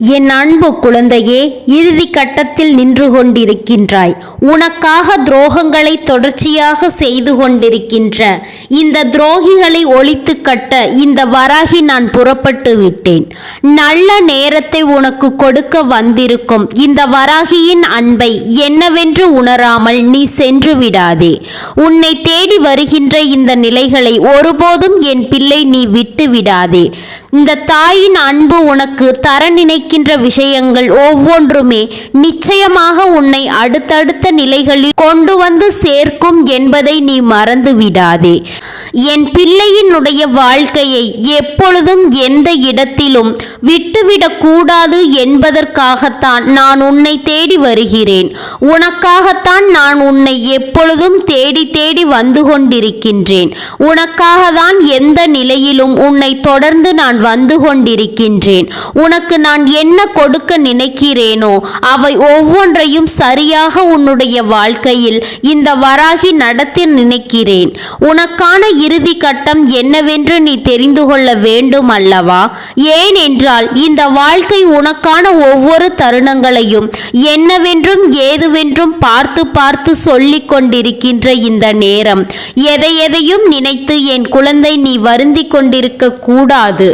என் அன்பு குழந்தையே இறுதி கட்டத்தில் நின்று கொண்டிருக்கின்றாய். உனக்காக துரோகங்களை தொடர்ச்சியாக செய்து கொண்டிருக்கின்ற இந்த துரோகிகளை ஒழித்து கட்ட இந்த வராகி நான் புறப்பட்டு விட்டேன். நல்ல நேரத்தை உனக்கு கொடுக்க வந்திருக்கும் இந்த வராகியின் அன்பை என்னவென்று உணராமல் நீ சென்று விடாதே. உன்னை தேடி வருகின்ற இந்த நிலைகளை ஒருபோதும் என் பிள்ளை நீ விட்டு விடாதே. இந்த தாயின் அன்பு உனக்கு தரநினை நினைக்கின்ற விஷயங்கள் ஒவ்வொன்றுமே நிச்சயமாக உன்னை அடுத்தடுத்த நிலைகளில் கொண்டு வந்து சேர்க்கும் என்பதை நீ மறந்து விடாதே என் பிள்ளையினுடைய வாழ்க்கையை எப்பொழுதும் எந்த இடத்திலும் விட்டுவிடக்கூடாது என்பதற்காகத்தான் நான் உன்னை தேடி வருகிறேன். உனக்காகத்தான் நான் உன்னை எப்பொழுதும் தேடி தேடி வந்து கொண்டிருக்கின்றேன். உனக்காக தான் எந்த நிலையிலும் உன்னை தொடர்ந்து நான் வந்து கொண்டிருக்கின்றேன். உனக்கு நான் என்ன கொடுக்க நினைக்கிறேனோ அவை ஒவ்வொன்றையும் சரியாக உன்னுடைய வாழ்க்கையில் இந்த வராகி நடத்தி நினைக்கிறேன். உனக்கான இறுதி கட்டம் என்னவென்று நீ தெரிந்து கொள்ள வேண்டும் அல்லவா? ஏன் என்றால் இந்த வாழ்க்கை உனக்கான ஒவ்வொரு தருணங்களையும் என்னவென்றும் ஏதுவென்றும் பார்த்து பார்த்து சொல்லிக் கொண்டிருக்கின்ற இந்த நேரம். எதை எதையும் நினைத்து என் குழந்தை நீ வருந்தி கொண்டிருக்க கூடாது.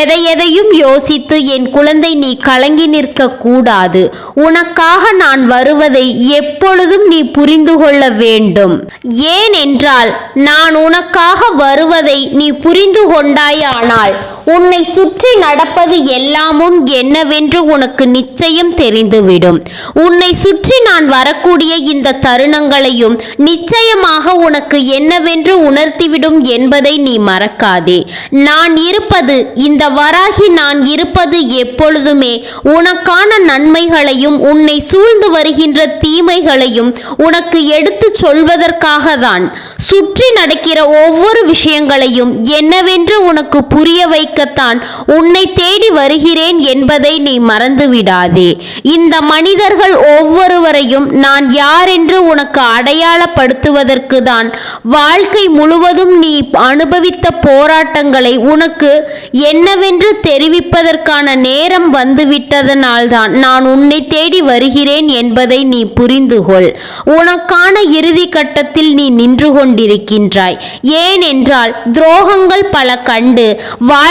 எதை எதையும் யோசித்து என் குழந்தை நீ கலங்கி நிற்க கூடாது உனக்காக நான் வருவதை எப்பொழுதும் நீ புரிந்து கொள்ள வேண்டும். ஏனென்றால் நான் உனக்காக வருவதை நீ புரிந்து கொண்டாயானால் உன்னை சுற்றி நடப்பது எல்லாமும் என்னவென்று உனக்கு நிச்சயம் தெரிந்துவிடும். உன்னை சுற்றி நான் வரக்கூடிய இந்த தருணங்களையும் நிச்சயமாக உனக்கு என்னவென்று உணர்த்திவிடும் என்பதை நீ மறக்காதே. நான் இருப்பது இந்த வராகி நான் இருப்பது எப்பொழுதுமே உனக்கான நன்மைகளையும் உன்னை சூழ்ந்து வருகின்ற தீமைகளையும் உனக்கு எடுத்துச் சொல்வதற்காக தான் சுற்றி நடக்கிற ஒவ்வொரு விஷயங்களையும் என்னவென்று உனக்கு புரிய வைக்க கேட்கத்தான் உன்னை தேடி வருகிறேன் என்பதை நீ மறந்து விடாதே இந்த மனிதர்கள் ஒவ்வொருவரையும் நான் யார் என்று உனக்கு அடையாளப்படுத்துவதற்கு தான் வாழ்க்கை முழுவதும் நீ அனுபவித்த போராட்டங்களை உனக்கு என்னவென்று தெரிவிப்பதற்கான நேரம் வந்துவிட்டதனால்தான் நான் உன்னை தேடி வருகிறேன் என்பதை நீ புரிந்துகொள். உனக்கான இறுதி கட்டத்தில் நீ நின்று கொண்டிருக்கின்றாய் ஏனென்றால் துரோகங்கள் பல கண்டு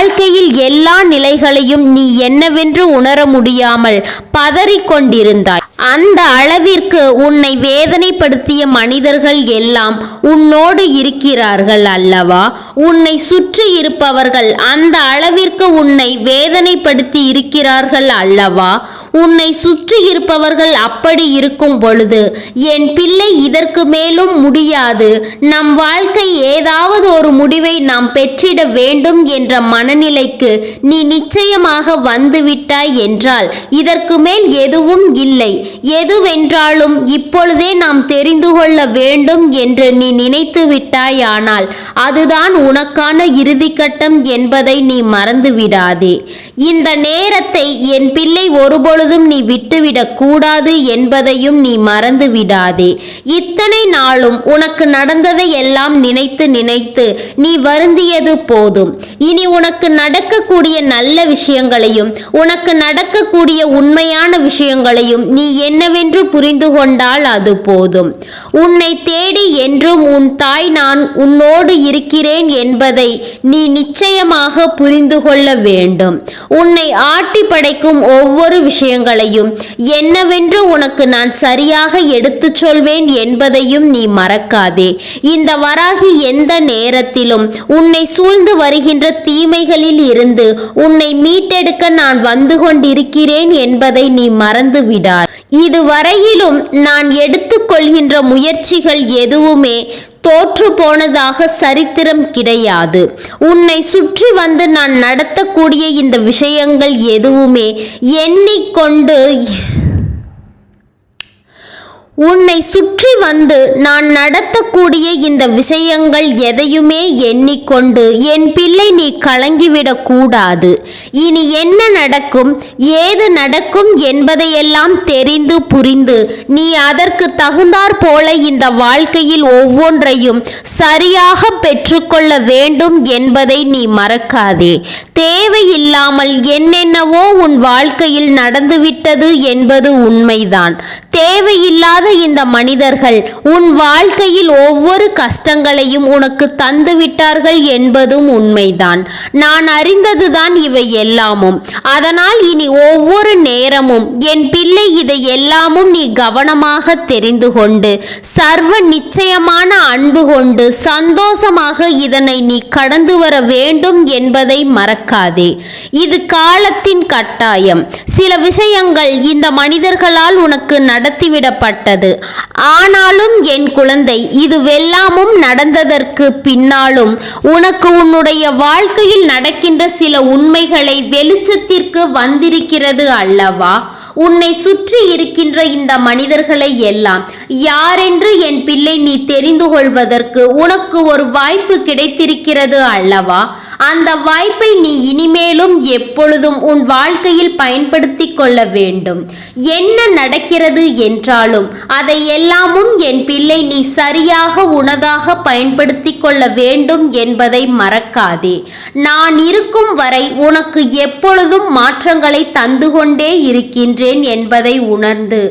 வாழ்க்கையில் எல்லா நிலைகளையும் நீ என்னவென்று உணர முடியாமல் பதறிக்கொண்டிருந்தாய் அந்த அளவிற்கு உன்னை வேதனைப்படுத்திய மனிதர்கள் எல்லாம் உன்னோடு இருக்கிறார்கள் அல்லவா? உன்னை சுற்றி இருப்பவர்கள் அந்த அளவிற்கு உன்னை வேதனைப்படுத்தி இருக்கிறார்கள் அல்லவா? உன்னை சுற்றி இருப்பவர்கள் அப்படி இருக்கும் பொழுது என் பிள்ளை இதற்கு மேலும் முடியாது. நம் வாழ்க்கை ஏதாவது ஒரு முடிவை நாம் பெற்றிட வேண்டும் என்ற மனநிலைக்கு நீ நிச்சயமாக வந்துவிட்டாய் என்றால் இதற்கு மேல் எதுவும் இல்லை. எதுவென்றாலும் இப்பொழுதே நாம் தெரிந்து கொள்ள வேண்டும் என்று நீ நினைத்து விட்டாயானால் அதுதான் உனக்கான இறுதிக்கட்டம் என்பதை நீ மறந்து விடாதே இந்த நேரத்தை என் பிள்ளை ஒருபொழுதும் நீ விட்டுவிடக் கூடாது என்பதையும் நீ மறந்து விடாதே இத்தனை நாளும் உனக்கு நடந்ததை எல்லாம் நினைத்து நினைத்து நீ வருந்தியது போதும். இனி உனக்கு நடக்கக்கூடிய நல்ல விஷயங்களையும் உனக்கு நடக்கக்கூடிய உண்மையான விஷயங்களையும் நீ என்னவென்று புரிந்து கொண்டால் அது போதும். உன்னை தேடி என்றும் உன் தாய் நான் உன்னோடு இருக்கிறேன் என்பதை நீ நிச்சயமாக புரிந்து கொள்ள வேண்டும். உன்னை ஆட்டி படைக்கும் ஒவ்வொரு விஷயங்களையும் என்னவென்று உனக்கு நான் சரியாக எடுத்துச் சொல்வேன் என்பதையும் நீ மறக்காதே. இந்த வராகி எந்த நேரத்திலும் உன்னை சூழ்ந்து வருகின்ற தீமைகளில் இருந்து உன்னை மீட்டெடுக்க நான் வந்து கொண்டிருக்கிறேன் என்பதை நீ மறந்து விடார் இதுவரையிலும் நான் எடுத்துக்கொள்கின்ற முயற்சிகள் எதுவுமே தோற்று போனதாக சரித்திரம் கிடையாது. உன்னை சுற்றி வந்து நான் நடத்தக்கூடிய இந்த விஷயங்கள் எதுவுமே எண்ணிக்கொண்டு உன்னை சுற்றி வந்து நான் நடத்தக்கூடிய இந்த விஷயங்கள் எதையுமே எண்ணிக்கொண்டு என் பிள்ளை நீ கலங்கிவிடக் கூடாது. இனி என்ன நடக்கும்? ஏது நடக்கும் என்பதையெல்லாம் தெரிந்து புரிந்து நீ அதற்கு தகுந்தாற் போல இந்த வாழ்க்கையில் ஒவ்வொன்றையும் சரியாக பெற்றுக்கொள்ள வேண்டும் என்பதை நீ மறக்காதே. தேவையில்லாமல் என்னென்னவோ உன் வாழ்க்கையில் நடந்துவிட்டது என்பது உண்மைதான். தேவையில்லாத இந்த மனிதர்கள்? உன் வாழ்க்கையில் ஒவ்வொரு கஷ்டங்களையும் உனக்கு தந்துவிட்டார்கள் என்பதும் உண்மைதான். நான் அறிந்ததுதான் இவை எல்லாமும். அதனால் இனி ஒவ்வொரு நேரமும் என் பிள்ளை இதை எல்லாமும் நீ கவனமாக தெரிந்து கொண்டு சர்வ நிச்சயமான அன்பு கொண்டு சந்தோஷமாக இதனை நீ கடந்து வர வேண்டும் என்பதை மறக்காதே. இது காலத்தின் கட்டாயம். சில விஷயங்கள் இந்த மனிதர்களால் உனக்கு நடத்திவிடப்பட்டது. ஆனாலும் என் குழந்தை இதுவெல்லாமும் நடந்ததற்கு பின்னாலும் உனக்கு உன்னுடைய வாழ்க்கையில் நடக்கின்ற சில உண்மைகளை வெளிச்சத்திற்கு வந்திருக்கிறது அல்லவா? உன்னை சுற்றி இருக்கின்ற இந்த மனிதர்களை எல்லாம் யாரென்று என் பிள்ளை நீ தெரிந்து கொள்வதற்கு உனக்கு ஒரு வாய்ப்பு கிடைத்திருக்கிறது அல்லவா? அந்த வாய்ப்பை நீ இனிமேலும் எப்பொழுதும் உன் வாழ்க்கையில் பயன்படுத்தி கொள்ள வேண்டும். என்ன நடக்கிறது என்றாலும் அதை எல்லாமும் என் பிள்ளை நீ சரியாக உனதாக பயன்படுத்தி கொள்ள வேண்டும் என்பதை மறக்காதே. நான் இருக்கும் வரை உனக்கு எப்பொழுதும் மாற்றங்களை தந்து கொண்டே இருக்கின்றேன் என்பதை உணர்ந்து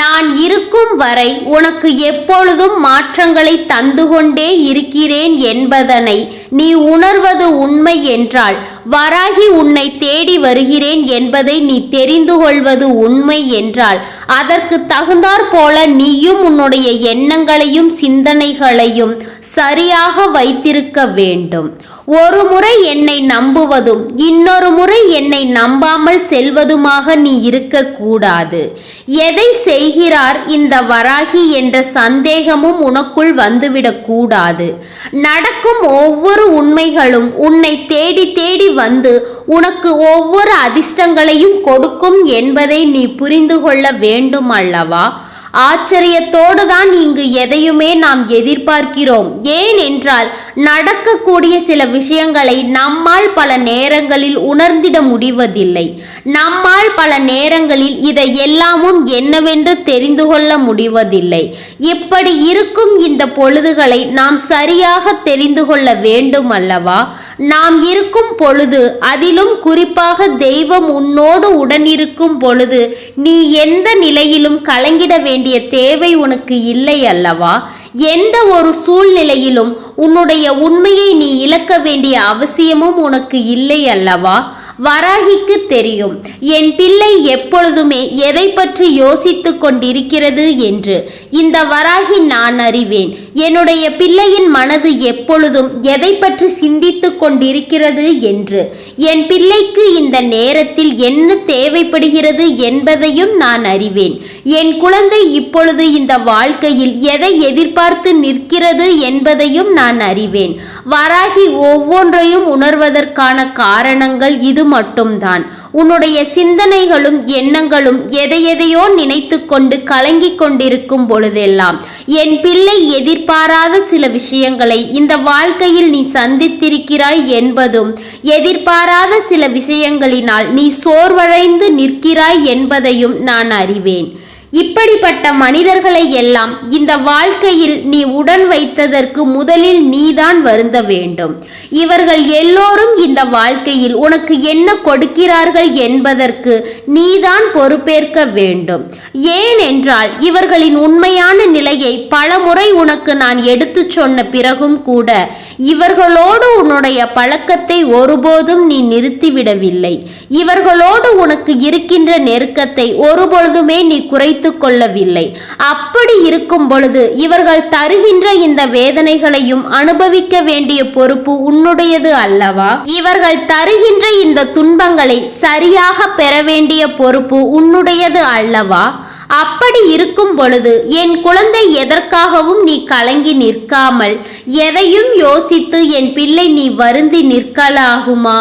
நான் இருக்கும் வரை உனக்கு எப்பொழுதும் மாற்றங்களை தந்து கொண்டே இருக்கிறேன் என்பதனை நீ உணர்வது உண்மை என்றால் வராகி உன்னை தேடி வருகிறேன் என்பதை நீ தெரிந்து கொள்வது உண்மை என்றால் அதற்கு தகுந்தாற் போல நீயும் உன்னுடைய எண்ணங்களையும் சிந்தனைகளையும் சரியாக வைத்திருக்க வேண்டும். ஒரு முறை என்னை நம்புவதும் இன்னொரு முறை என்னை நம்பாமல் செல்வதுமாக நீ இருக்கக்கூடாது. எதை செய்கிறார் இந்த வராகி என்ற சந்தேகமும் உனக்குள் வந்துவிடக்கூடாது. நடக்கும் ஒவ்வொரு உண்மைகளும் உன்னை தேடி தேடி வந்து உனக்கு ஒவ்வொரு அதிர்ஷ்டங்களையும் கொடுக்கும் என்பதை நீ புரிந்து கொள்ள வேண்டும் அல்லவா ஆச்சரியத்தோடு தான் இங்கு எதையுமே நாம் எதிர்பார்க்கிறோம். ஏன் என்றால் நடக்கக்கூடிய சில விஷயங்களை நம்மால் பல நேரங்களில் உணர்ந்திட முடிவதில்லை. நம்மால் பல நேரங்களில் இதை எல்லாமும் என்னவென்று தெரிந்து கொள்ள முடிவதில்லை. இப்படி இருக்கும் இந்த பொழுதுகளை நாம் சரியாக தெரிந்து கொள்ள வேண்டும் அல்லவா நாம் இருக்கும் பொழுது அதிலும் குறிப்பாக தெய்வம் உன்னோடு உடனிருக்கும் பொழுது நீ எந்த நிலையிலும் கலங்கிட வேண்டும் வேண்டிய தேவை உனக்கு இல்லை அல்லவா? எந்த ஒரு சூழ்நிலையிலும் உன்னுடைய உண்மையை நீ இழக்க வேண்டிய அவசியமும் உனக்கு இல்லை அல்லவா? வராகிக்கு தெரியும். என் பிள்ளை எப்பொழுதுமே எதை பற்றி யோசித்துக் கொண்டிருக்கிறது என்று. இந்த வராகி நான் அறிவேன். என்னுடைய பிள்ளையின் மனது எப்பொழுதும் எதை பற்றி சிந்தித்துக் கொண்டிருக்கிறது என்று. என் பிள்ளைக்கு இந்த நேரத்தில் என்ன தேவைப்படுகிறது என்பதையும் நான் அறிவேன். என் குழந்தை இப்பொழுது இந்த வாழ்க்கையில் எதை எதிர்பார்த்து நிற்கிறது என்பதையும் நான் அறிவேன். வராகி ஒவ்வொன்றையும் உணர்வதற்கான காரணங்கள் இது மட்டும்தான். உன்னுடைய சிந்தனைகளும் எண்ணங்களும் எதை எதையோ நினைத்து கொண்டு கலங்கிக் கொண்டிருக்கும் பொழுதெல்லாம் என் பிள்ளை எதிர்பாராத சில விஷயங்களை இந்த வாழ்க்கையில் நீ சந்தித்திருக்கிறாய் என்பதும் எதிர்பாராத சில விஷயங்களினால் நீ சோர்வடைந்து நிற்கிறாய் என்பதையும் நான் அறிவேன். இப்படிப்பட்ட மனிதர்களை எல்லாம் இந்த வாழ்க்கையில் நீ உடன் வைத்ததற்கு முதலில் நீதான் வருந்த வேண்டும். இவர்கள் எல்லோரும் இந்த வாழ்க்கையில் உனக்கு என்ன கொடுக்கிறார்கள் என்பதற்கு நீதான் பொறுப்பேற்க வேண்டும். ஏனென்றால் இவர்களின் உண்மையான நிலையை பலமுறை உனக்கு நான் எடுத்துச் சொன்ன பிறகும் கூட இவர்களோடு உன்னுடைய பழக்கத்தை ஒருபோதும் நீ நிறுத்திவிடவில்லை. இவர்களோடு உனக்கு இருக்கின்ற நெருக்கத்தை ஒருபொழுதுமே நீ குறைத்து கொள்ளவில்லை. அப்படி இருக்கும் பொழுது இவர்கள் தருகின்ற இந்த வேதனைகளையும் அனுபவிக்க வேண்டிய பொறுப்பு உன்னுடையது அல்லவா? இவர்கள் தருகின்ற இந்த துன்பங்களை சரியாக பெற வேண்டிய பொறுப்பு உன்னுடையது அல்லவா? அப்படி இருக்கும் பொழுது என் குழந்தை எதற்காகவும் நீ கலங்கி நிற்காமல் எதையும் யோசித்து என் பிள்ளை நீ வருந்தி நிற்கலாகுமா?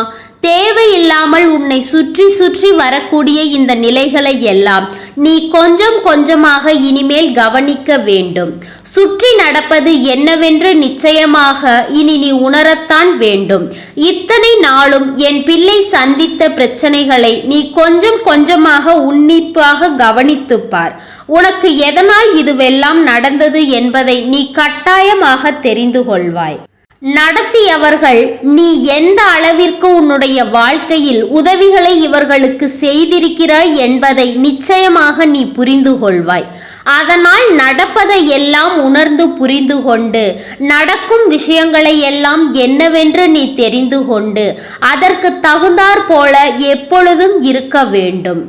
தேவையில்லாமல் உன்னை சுற்றி சுற்றி வரக்கூடிய இந்த நிலைகளை எல்லாம் நீ கொஞ்சம் கொஞ்சமாக இனிமேல் கவனிக்க வேண்டும். சுற்றி நடப்பது என்னவென்று நிச்சயமாக இனி நீ உணரத்தான் வேண்டும். இத்தனை நாளும் என் பிள்ளை சந்தித்த பிரச்சனைகளை நீ கொஞ்சம் கொஞ்சமாக உன்னிப்பாக கவனித்துப்பார். உனக்கு எதனால் இதுவெல்லாம் நடந்தது என்பதை நீ கட்டாயமாக தெரிந்து கொள்வாய். நடத்தியவர்கள் நீ எந்த அளவிற்கு உன்னுடைய வாழ்க்கையில் உதவிகளை இவர்களுக்கு செய்திருக்கிறாய் என்பதை நிச்சயமாக நீ புரிந்து கொள்வாய். அதனால் நடப்பதை எல்லாம் உணர்ந்து புரிந்து கொண்டு நடக்கும் விஷயங்களை எல்லாம் என்னவென்று நீ தெரிந்து கொண்டு அதற்கு தகுந்தாற் போல எப்பொழுதும் இருக்க வேண்டும்.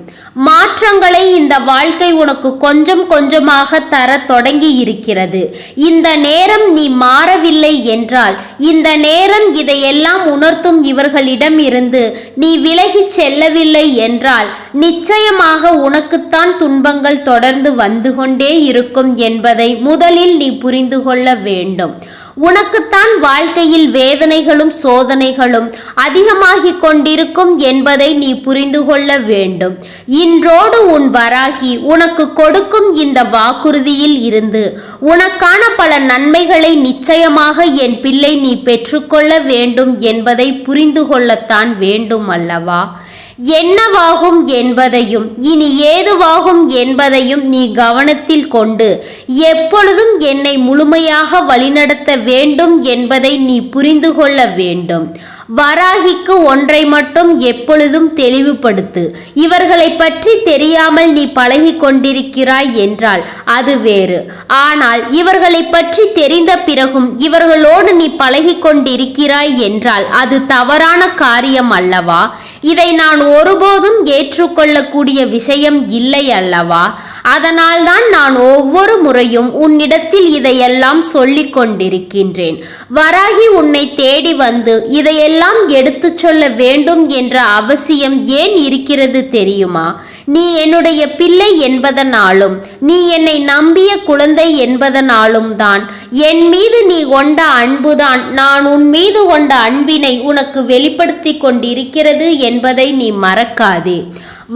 மாற்றங்களை இந்த வாழ்க்கை உனக்கு கொஞ்சம் கொஞ்சமாக தர தொடங்கி இருக்கிறது இந்த நேரம் நீ மாறவில்லை என்றால் இந்த நேரம் இதையெல்லாம் உணர்த்தும் இவர்களிடம் இருந்து நீ விலகிச் செல்லவில்லை என்றால் நிச்சயமாக உனக்குத்தான் துன்பங்கள் தொடர்ந்து வந்து கொண்டே இருக்கும் என்பதை முதலில் நீ புரிந்து கொள்ள வேண்டும். உனக்குத்தான் வாழ்க்கையில் வேதனைகளும் சோதனைகளும் அதிகமாகிக் கொண்டிருக்கும் என்பதை நீ புரிந்து கொள்ள வேண்டும். இன்றோடு உன் வராகி உனக்கு கொடுக்கும் இந்த வாக்குறுதியில் இருந்து உனக்கான பல நன்மைகளை நிச்சயமாக என் பிள்ளை நீ பெற்றுக்கொள்ள வேண்டும் என்பதை புரிந்து கொள்ளத்தான் வேண்டும் அல்லவா என்னவாகும் என்பதையும் இனி ஏதுவாகும் என்பதையும் நீ கவனத்தில் கொண்டு எப்பொழுதும் என்னை முழுமையாக வழிநடத்த வேண்டும் என்பதை நீ புரிந்து கொள்ள வேண்டும். வராகிக்கு ஒன்றை மட்டும் எப்பொழுதும் தெளிவுபடுத்து. இவர்களை பற்றி தெரியாமல் நீ பழகி கொண்டிருக்கிறாய் என்றால் அது வேறு. ஆனால் இவர்களை பற்றி தெரிந்த பிறகும் இவர்களோடு நீ பழகி கொண்டிருக்கிறாய் என்றால் அது தவறான காரியம் அல்லவா? இதை நான் ஒருபோதும் ஏற்றுக்கொள்ளக்கூடிய விஷயம் இல்லை அல்லவா? அதனால்தான் நான் ஒவ்வொரு முறையும் உன்னிடத்தில் இதையெல்லாம் சொல்லிக் கொண்டிருக்கின்றேன் வராகி உன்னை தேடி வந்து இதையெல்லாம் எடுத்துச் சொல்ல வேண்டும் என்ற அவசியம் ஏன் இருக்கிறது தெரியுமா? நீ என்னுடைய பிள்ளை என்பதனாலும் நீ என்னை நம்பிய குழந்தை என்பதனாலும் தான். என் மீது நீ கொண்ட அன்புதான் நான் உன் மீது கொண்ட அன்பினை உனக்கு வெளிப்படுத்தி கொண்டிருக்கிறது என்பதை நீ மறக்காதே.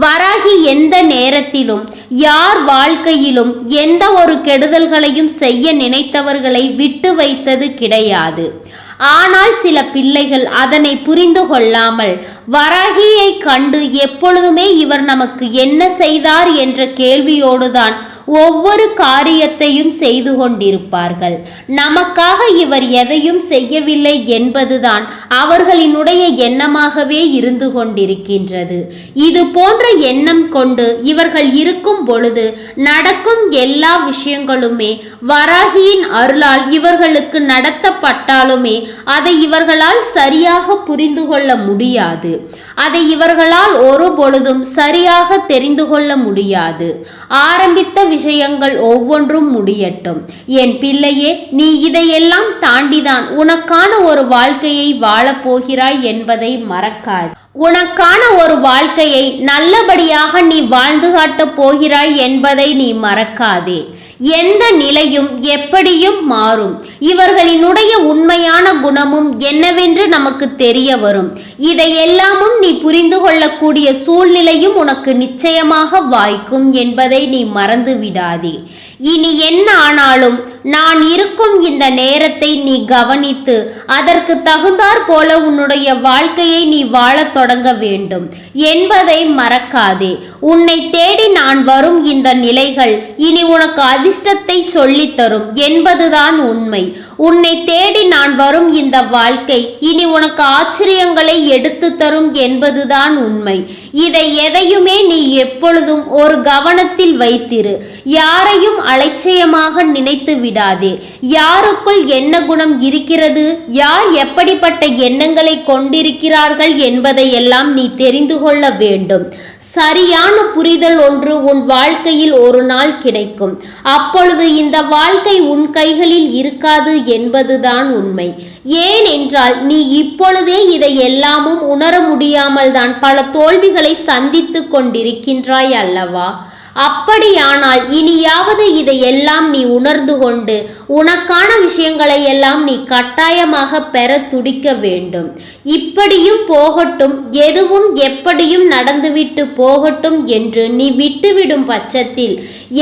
வராகி எந்த நேரத்திலும் யார் வாழ்க்கையிலும் எந்த ஒரு கெடுதல்களையும் செய்ய நினைத்தவர்களை விட்டு வைத்தது கிடையாது. ஆனால் சில பிள்ளைகள் அதனை புரிந்து கொள்ளாமல் வராகியை கண்டு எப்பொழுதுமே இவர் நமக்கு என்ன செய்தார்? என்ற கேள்வியோடுதான் ஒவ்வொரு காரியத்தையும் செய்து கொண்டிருப்பார்கள். நமக்காக இவர் எதையும் செய்யவில்லை என்பதுதான் அவர்களினுடைய எண்ணமாகவே இருந்து கொண்டிருக்கின்றது. இது போன்ற எண்ணம் கொண்டு இவர்கள் இருக்கும் பொழுது நடக்கும் எல்லா விஷயங்களுமே வராகியின் அருளால் இவர்களுக்கு நடத்தப்பட்டாலுமே அதை இவர்களால் சரியாக புரிந்து கொள்ள முடியாது. அதை இவர்களால் ஒரு பொழுதும் சரியாக தெரிந்து கொள்ள முடியாது. ஆரம்பித்த விஷயங்கள் ஒவ்வொன்றும் முடியட்டும். என் பிள்ளையே நீ இதையெல்லாம் தாண்டிதான் உனக்கான ஒரு வாழ்க்கையை வாழப் போகிறாய் என்பதை மறக்காது. உனக்கான ஒரு வாழ்க்கையை நல்லபடியாக நீ வாழ்ந்து காட்டப் போகிறாய் என்பதை நீ மறக்காதே. எந்த நிலையும் எப்படியும் மாறும். இவர்களினுடைய உண்மையான குணமும் என்னவென்று நமக்கு தெரிய வரும். இதையெல்லாமும் நீ புரிந்து கொள்ளக்கூடிய சூழ்நிலையும் உனக்கு நிச்சயமாக வாய்க்கும் என்பதை நீ மறந்து விடாதே இனி என்ன ஆனாலும் நான் இருக்கும் இந்த நேரத்தை நீ கவனித்து அதற்கு தகுந்தாற் போல உன்னுடைய வாழ்க்கையை நீ வாழத் தொடங்க வேண்டும். என்பதை மறக்காதே. உன்னை தேடி நான் வரும் இந்த நிலைகள் இனி உனக்கு அதிர்ஷ்டத்தை சொல்லித் தரும் என்பதுதான் உண்மை. உன்னை தேடி நான் வரும் இந்த வாழ்க்கை. இனி உனக்கு ஆச்சரியங்களை எடுத்து தரும் என்பதுதான் உண்மை. இதை எதையுமே நீ எப்பொழுதும் ஒரு கவனத்தில் வைத்திரு. யாரையும் அலட்சியமாக நினைத்து விடாதே. யாருக்குள் என்ன குணம் இருக்கிறது? யார் எப்படிப்பட்ட எண்ணங்களை கொண்டிருக்கிறார்கள் என்பதையெல்லாம் நீ தெரிந்து கொள்ள வேண்டும். சரியான புரிதல் ஒன்று உன் வாழ்க்கையில் ஒரு நாள் கிடைக்கும். அப்பொழுது இந்த வாழ்க்கை உன் கைகளில் இருக்காது என்பதுதான் உண்மை. ஏனென்றால் நீ இப்பொழுதே இதை எல்லாமும் உணர முடியாமல் தான் பல தோல்விகளை சந்தித்து கொண்டிருக்கின்றாய் அல்லவா? அப்படியானால் இனியாவது இதையெல்லாம் நீ உணர்ந்து கொண்டு உனக்கான விஷயங்களை எல்லாம் நீ கட்டாயமாக பெற துடிக்க வேண்டும். இப்படியும் போகட்டும் எதுவும் எப்படியும் நடந்துவிட்டு போகட்டும் என்று நீ விட்டுவிடும் பட்சத்தில்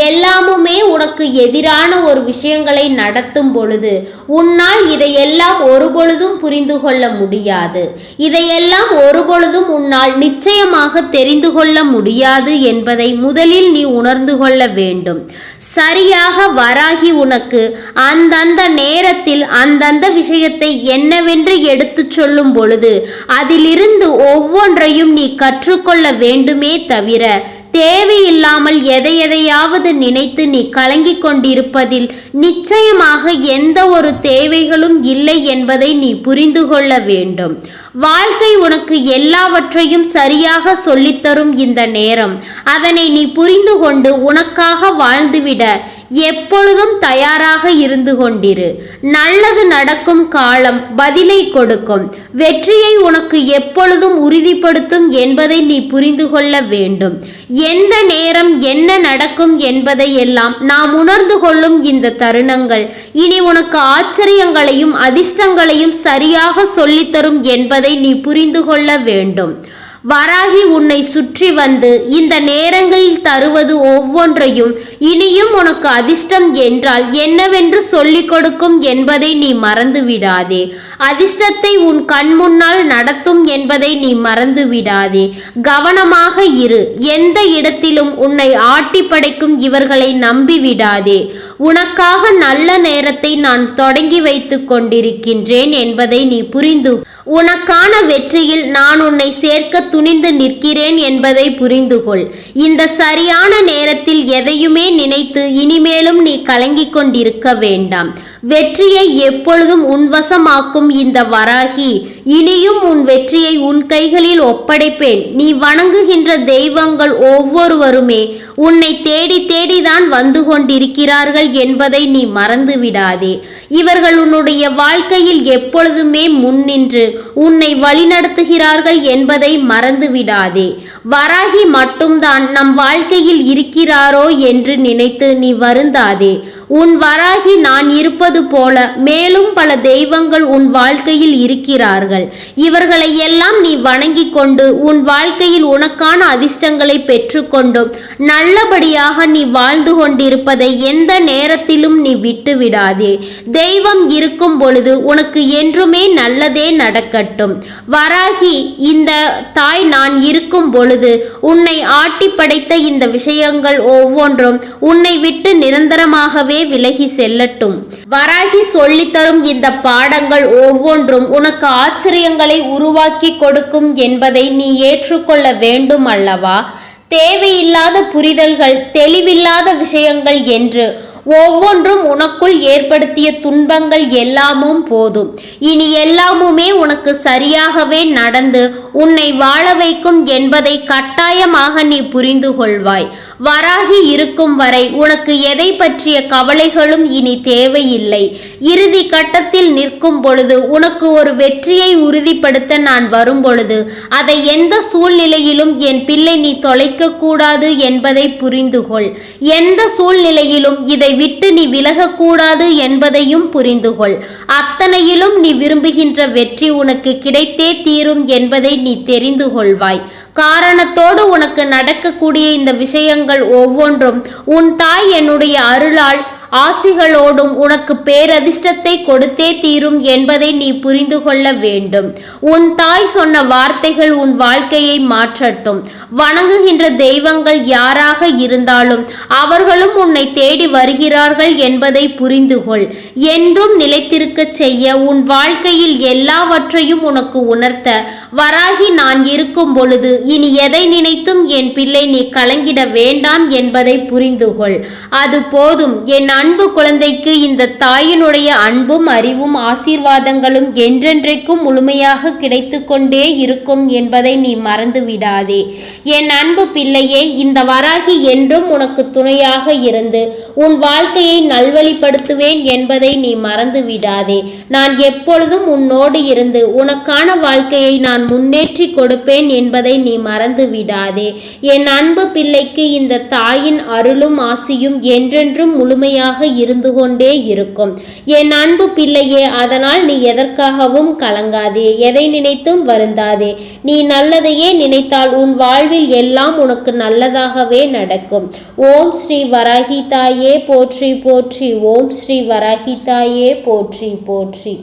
எல்லாமுமே உனக்கு எதிரான ஒரு விஷயங்களை நடத்தும் பொழுது உன்னால் இதையெல்லாம் ஒருபொழுதும் புரிந்து கொள்ள முடியாது. இதையெல்லாம் ஒருபொழுதும் உன்னால் நிச்சயமாக தெரிந்து கொள்ள முடியாது என்பதை முதலில் நீ உணர்ந்து கொள்ள வேண்டும். சரியாக வராகி உனக்கு அந்தந்த நேரத்தில் அந்தந்த விஷயத்தை என்னவென்று எடுத்துச் சொல்லும் பொழுது அதிலிருந்து ஒவ்வொன்றையும் நீ கற்றுக்கொள்ள வேண்டுமே தவிர தேவையில்லாமல் எதை எதையாவது நினைத்து நீ கலங்கிக் கொண்டிருப்பதில் நிச்சயமாக எந்த ஒரு தேவைகளும் இல்லை என்பதை நீ புரிந்து கொள்ள வேண்டும். வாழ்க்கை உனக்கு எல்லாவற்றையும் சரியாக சொல்லித்தரும் இந்த நேரம். அதனை நீ புரிந்து கொண்டு உனக்காக வாழ்ந்துவிட எப்பொழுதும் தயாராக இருந்து கொண்டிரு. நல்லது நடக்கும் காலம் பதிலை கொடுக்கும். வெற்றியை உனக்கு எப்பொழுதும் உறுதிப்படுத்தும் என்பதை நீ புரிந்து கொள்ள வேண்டும். எந்த நேரம் என்ன நடக்கும் என்பதை எல்லாம் நாம் உணர்ந்து கொள்ளும் இந்த தருணங்கள். இனி உனக்கு ஆச்சரியங்களையும் அதிர்ஷ்டங்களையும் சரியாக சொல்லித்தரும் என்பதை நீ புரிந்து கொள்ள வேண்டும். வராகி உன்னை சுற்றி வந்து இந்த நேரங்களில் தருவது ஒவ்வொன்றையும் இனியும் உனக்கு அதிர்ஷ்டம் என்றால் என்னவென்று சொல்லிக் கொடுக்கும் என்பதை நீ மறந்து விடாதே அதிர்ஷ்டத்தை உன் கண் முன்னால் நடத்தும் என்பதை நீ மறந்து விடாதே கவனமாக இரு. எந்த இடத்திலும் உன்னை ஆட்டி படைக்கும் இவர்களை நம்பி விடாதே உனக்காக நல்ல நேரத்தை நான் தொடங்கி வைத்துக் கொண்டிருக்கின்றேன் என்பதை நீ புரிந்து உனக்கான வெற்றியில் நான் உன்னை சேர்க்க துணிந்து நிற்கிறேன் என்பதை புரிந்து கொள். இந்த சரியான நேரத்தில் எதையுமே நினைத்து இனிமேலும் நீ கலங்கிக் கொண்டிருக்க வேண்டாம். வெற்றியை எப்பொழுதும் உன்வசமாக்கும் இந்த வராகி இனியும் உன் வெற்றியை உன் கைகளில் ஒப்படைப்பேன். நீ வணங்குகின்ற தெய்வங்கள் ஒவ்வொருவருமே உன்னை தேடி தேடிதான் வந்து கொண்டிருக்கிறார்கள் என்பதை நீ மறந்து விடாதே இவர்கள் உன்னுடைய வாழ்க்கையில் எப்பொழுதுமே முன்னின்று உன்னை வழிநடத்துகிறார்கள் என்பதை மறந்து விடாதே வராகி மட்டும்தான் நம் வாழ்க்கையில் இருக்கிறாரோ என்று நினைத்து நீ வருந்தாதே. உன் வராகி நான் இருப்பது போல மேலும் பல தெய்வங்கள் உன் வாழ்க்கையில் இருக்கிறார்கள். இவர்களை எல்லாம் நீ வணங்கிக் கொண்டு உன் வாழ்க்கையில் உனக்கான அதிர்ஷ்டங்களை பெற்றுக்கொண்டும் நல்லபடியாக நீ வாழ்ந்து கொண்டிருப்பதை எந்த நேரத்திலும் நீ விட்டு விடாதே தெய்வம் இருக்கும் பொழுது உனக்கு என்றுமே நல்லதே நடக்கட்டும். வராகி இந்த தாய் நான் இருக்கும் பொழுது உன்னை ஆட்டி படைத்த இந்த விஷயங்கள் ஒவ்வொன்றும் உன்னை விட்டு நிரந்தரமாகவே விலகி செல்லட்டும். வராகி சொல்லித்தரும் இந்த பாடங்கள் ஒவ்வொன்றும் உனக்கு ஆச்சரியங்களை உருவாக்கி கொடுக்கும் என்பதை நீ ஏற்றுக்கொள்ள வேண்டும் அல்லவா? தேவையில்லாத புரிதல்கள் தெளிவில்லாத விஷயங்கள் என்று ஒவ்வொன்றும் உனக்குள் ஏற்படுத்திய துன்பங்கள் எல்லாமும் போதும். இனி எல்லாமுமே உனக்கு சரியாகவே நடந்து உன்னை வாழ வைக்கும் என்பதை கட்டாயமாக நீ புரிந்து கொள்வாய். வராகி இருக்கும் வரை உனக்கு எதை பற்றிய கவலைகளும் இனி தேவையில்லை. இறுதி கட்டத்தில் நிற்கும் பொழுது உனக்கு ஒரு வெற்றியை உறுதிப்படுத்த நான் வரும் பொழுது அதை எந்த சூழ்நிலையிலும் என் பிள்ளை நீ தொலைக்க கூடாது என்பதை புரிந்துகொள். எந்த சூழ்நிலையிலும் இதை விட்டு நீ விலகக்கூடாது என்பதையும் புரிந்துகொள். அத்தனையிலும் நீ விரும்புகின்ற வெற்றி உனக்கு கிடைத்தே தீரும் என்பதை நீ தெரிந்து கொள்வாய் காரணத்தோடு உனக்கு நடக்கக்கூடிய இந்த விஷயங்கள் ஒவ்வொன்றும் உன் தாய் என்னுடைய அருளால் ஆசிகளோடும் உனக்கு பேரதிர்ஷ்டத்தை கொடுத்தே தீரும் என்பதை நீ புரிந்து கொள்ள வேண்டும். உன் தாய் சொன்ன வார்த்தைகள் உன் வாழ்க்கையை மாற்றட்டும். வணங்குகின்ற தெய்வங்கள் யாராக இருந்தாலும் அவர்களும் உன்னை தேடி வருகிறார்கள் என்பதை புரிந்து கொள். என்றும் நிலைத்திருக்கச் செய்ய உன் வாழ்க்கையில் எல்லாவற்றையும் உனக்கு உணர்த்த வராகி நான் இருக்கும் பொழுது இனி எதை நினைத்தும் என் பிள்ளை நீ கலங்கிட வேண்டாம் என்பதை புரிந்து கொள் அது போதும். என் அன்பு குழந்தைக்கு இந்த தாயினுடைய அன்பும் அறிவும் ஆசீர்வாதங்களும் என்றென்றைக்கும் முழுமையாக கிடைத்து கொண்டே இருக்கும் என்பதை நீ மறந்து விடாதே என் அன்பு பிள்ளையே இந்த வராகி என்றும் உனக்கு துணையாக இருந்து உன் வாழ்க்கையை நல்வழிப்படுத்துவேன் என்பதை நீ மறந்து விடாதே நான் எப்பொழுதும் உன்னோடு இருந்து உனக்கான வாழ்க்கையை நான் நான் முன்னேற்றி கொடுப்பேன் என்பதை நீ மறந்து விடாதே என் அன்பு பிள்ளைக்கு இந்த தாயின் அருளும் ஆசியும் என்றென்றும் முழுமையாக இருந்து கொண்டே இருக்கும். என் அன்பு பிள்ளையே அதனால் நீ எதற்காகவும் கலங்காதே. எதை நினைத்தும் வருந்தாதே. நீ நல்லதையே நினைத்தால் உன் வாழ்வில் எல்லாம் உனக்கு நல்லதாகவே நடக்கும். ஓம் ஸ்ரீ வராகி தாயே போற்றி போற்றி. ஓம் ஸ்ரீ வராகி தாயே போற்றி போற்றி.